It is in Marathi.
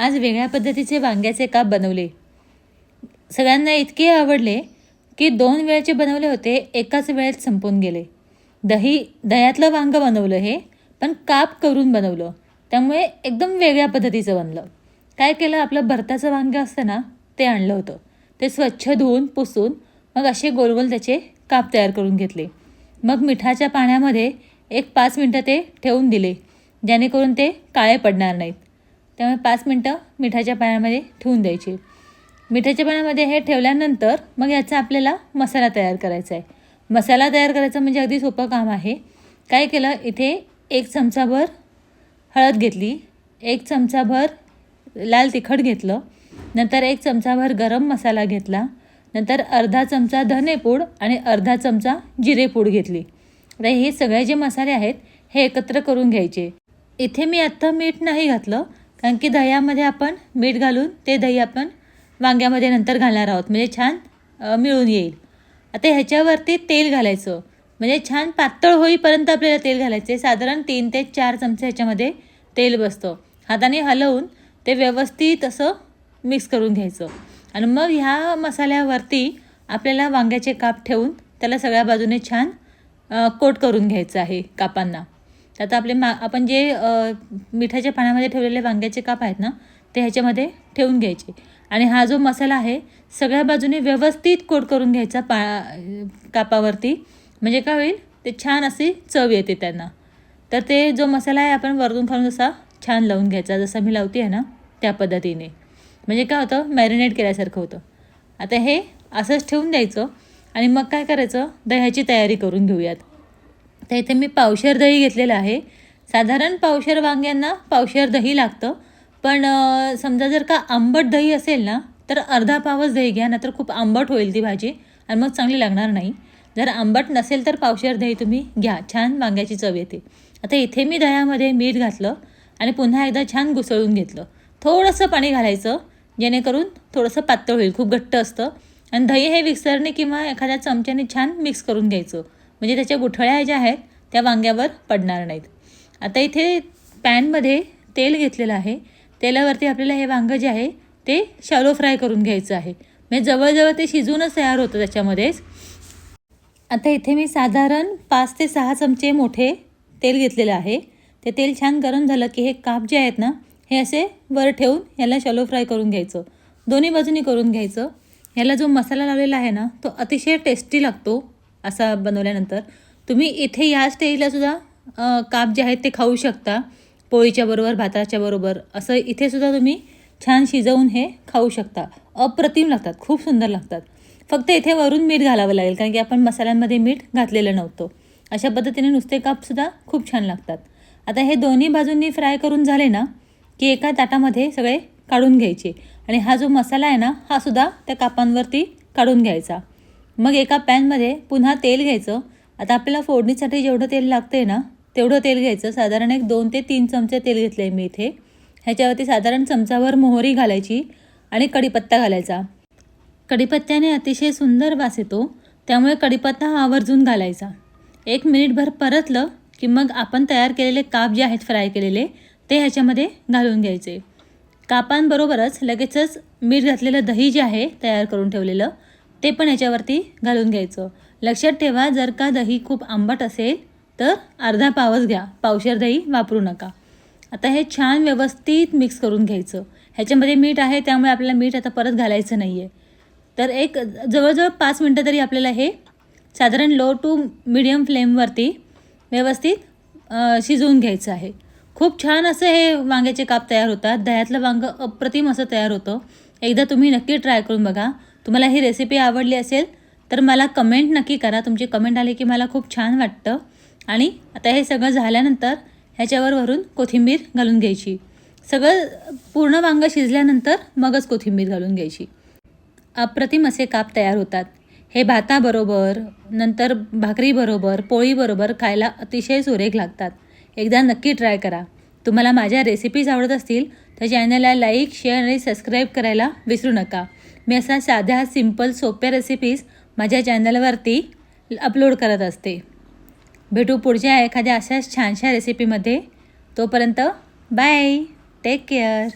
आज वेगळ्या पद्धतीचे वांग्याचे काप बनवले. सगळ्यांना इतके आवडले की दोन वेळचे बनवले होते एकाच वेळेत संपून गेले. दही दह्यातलं वांगं बनवलं हे पण काप करून बनवलं. त्यामुळे एकदम वेगळ्या पद्धतीचं बनलं. काय केलं आपलं भरताचं वांगं असतं ना ते आणलं होतं. ते स्वच्छ धुवून पुसून मग असे गोलगोल त्याचे काप तयार करून घेतले. मग मिठाच्या पाण्यामध्ये एक पाच मिनटं ते ठेवून दिले जेणेकरून ते काळे पडणार नाहीत. त्यामुळे पाच मिनटं मिठाच्या पाण्यामध्ये ठेवून द्यायचे. मिठाच्या पाण्यामध्ये हे ठेवल्यानंतर मग याचा आपल्याला मसाला तयार करायचा आहे. मसाला तयार करायचा म्हणजे अगदी सोपं काम आहे. काय केलं? इथे एक चमचाभर हळद घेतली एक चमचाभर लाल तिखट घेतलं नंतर एक चमचाभर गरम मसाला घेतला नंतर अर्धा चमचा धनेपूड आणि अर्धा चमचा जिरेपूड घेतली. आता हे सगळे जे मसाले आहेत हे एकत्र करून घ्यायचे. इथे मी आत्ता मीठ नाही घातलं कारण की दह्यामध्ये आपण मीठ घालून ते दही आपण वांग्यामध्ये नंतर घालणार आहोत. म्हणजे छान मिळून येईल. आता ह्याच्यावरती तेल घालायचं. म्हणजे छान पातळ होईपर्यंत आपल्याला तेल घालायचे. साधारण तीन ते चार चमचे ह्याच्यामध्ये तेल बसतं. हाताने हलवून ते व्यवस्थित असं मिक्स करून घ्यायचं. आणि मग ह्या मसाल्यावरती आपल्याला वांग्याचे काप ठेवून त्याला सगळ्या बाजूने छान कोट करून घ्यायचं आहे कापांना. तर आता आपले मा आपण जे मिठाच्या पाण्यामध्ये ठेवलेले वांग्याचे काप आहेत ना ते ह्याच्यामध्ये ठेवून घ्यायचे. आणि हा जो मसाला आहे सगळ्या बाजूने व्यवस्थित कोट करून घ्यायचा पा कापावरती. म्हणजे काय होईल ते छान अशी चव येते त्यांना. तर ते जो मसाला आहे आपण वरतून खालून जसा छान लावून घ्यायचा. जसा मी लावते आहे ना त्या पद्धतीने. म्हणजे काय होतं मॅरिनेट केल्यासारखं होतं. आता हे असंच ठेवून द्यायचं. आणि मग काय करायचं दह्याची तयारी करून घेऊयात. तर इथे मी पावशेर दही घेतलेलं आहे. साधारण पावशेर वांग्यांना पावशेर दही लागतं. पण समजा जर का आंबट दही असेल ना तर अर्धा पावच दही घ्या नाहीतर खूप आंबट होईल ती भाजी आणि मग चांगली लागणार नाही. जर आंबट नसेल तर पावशेर दही तुम्ही घ्या छान वांग्याची चव येते. आता इथे मी दह्यामध्ये मीठ घातलं आणि पुन्हा एकदा छान घुसळून घेतलं. थोडंसं पाणी घालायचं जेणेकरून थोडंसं पातळ होईल खूप घट्ट असतं. आणि दही हे मिक्सरने किंवा एखाद्या चमच्याने छान मिक्स करून घ्यायचं. म्हणजे त्याच्या गुठळ्या ज्या आहेत त्या वांग्यावर पडणार नाहीत. आता इथे पॅनमध्ये तेल घेतलेलं आहे. तेलावरती आपल्याला हे वांगं जे आहे ते शॅलो फ्राय करून घ्यायचं आहे. म्हणजे जवळजवळ ते शिजूनच तयार होतं त्याच्यामध्येच. आता इथे मी साधारण पाच ते सहा चमचे मोठे तेल घेतलेलं आहे. ते तेल छान गरम झालं की हे काप जे आहेत ना हे असे वर ठेवून याला शॅलो फ्राय करून घ्यायचं. दोन्ही बाजूनी करून घ्यायचं. ह्याला जो मसाला लावलेला आहे ना तो अतिशय टेस्टी लागतो. असा बनवल्यानंतर तुम्ही इथे या स्टेजला सुद्धा काप जे आहेत ते खाऊ शकता. पोळीच्या बरोबर भाताच्या बरोबर असं इथे सुद्धा तुम्ही छान शिजवून हे खाऊ शकता. अप्रतिम लागतात खूप सुंदर लागतात. फक्त इथे वरून मीठ घालावं लागेल कारण की आपण मसाल्यांमध्ये मीठ घातलेलं नव्हतं. अशा पद्धतीने नुसते कापसुद्धा खूप छान लागतात. आता हे दोन्ही बाजूंनी फ्राय करून झाले ना की एका ताटामध्ये सगळे काढून घ्यायचे. आणि हा जो मसाला आहे ना हा सुद्धा त्या कापांवरती काढून घ्यायचा. मग एका पॅनमध्ये पुन्हा तेल घ्यायचं. आता आपल्याला फोडणीसाठी जेवढं तेल लागतं आहे ना तेवढं तेल घ्यायचं. साधारण एक दोन ते तीन चमचे तेल घेतलं आहे मी इथे. ह्याच्यावरती साधारण चमचाभर मोहरी घालायची आणि कढीपत्ता घालायचा. कढीपत्त्याने अतिशय सुंदर वास येतो. त्यामुळे कढीपत्ता हा आवर्जून घालायचा. एक मिनिटभर परतलं की मग आपण तयार केलेले काप जे आहेत फ्राय केलेले ते ह्याच्यामध्ये घालून घ्यायचे. कापांबरोबरच लगेचच मीठ घातलेलं दही जे आहे तयार करून ठेवलेलं ते पण याच्यावरती घालून घ्यायचं. लक्षात ठेवा जर का दही खूप आंबट असेल तर अर्धा पावच घ्या. पावशेर दही वापरू नका. आता हे छान व्यवस्थित मिक्स करून घ्यायचं. ह्याच्यामध्ये मीठ आहे त्यामुळे आपल्याला मीठ आता परत घालायचं नाही आहे तर एक जवळजवळ पाच मिनटं तरी आपल्याला हे साधारण लो टू मिडियम फ्लेमवरती व्यवस्थित शिजवून घ्यायचं आहे. खूप छान असं हे वांग्याचे काप तयार होतात. दह्यातलं वांगं अप्रतिम असं तयार होतं. एकदा तुम्ही नक्की ट्राय करून बघा. तुम्हाला ही रेसिपी आवडली असेल तर मला कमेंट नक्की करा. तुमची कमेंट आली की मला खूप छान वाटतं. आणि आता हे सगळं झाल्यानंतर ह्याच्यावर वरून कोथिंबीर घालून घ्यायची. सगळं पूर्ण वांगं शिजल्यानंतर मगच कोथिंबीर घालून घ्यायची. अप्रतिम असे काप तयार होतात. हे भाताबरोबर नंतर भाकरीबरोबर पोळीबरोबर खायला अतिशय सुरेख लागतात. एकदा नक्की ट्राय करा. तुम्हाला माझ्या रेसिपीज आवडत असतील तर चॅनलला लाईक शेअर आणि सबस्क्राईब करायला विसरू नका. मी असा साध्या सिंपल सोप्या रेसिपीज माझ्या चॅनलवरती अपलोड करत असते. भेटू पुढच्या एखाद्या अशाच छानशा रेसिपीमध्ये तोपर्यंत बाय टेक केअर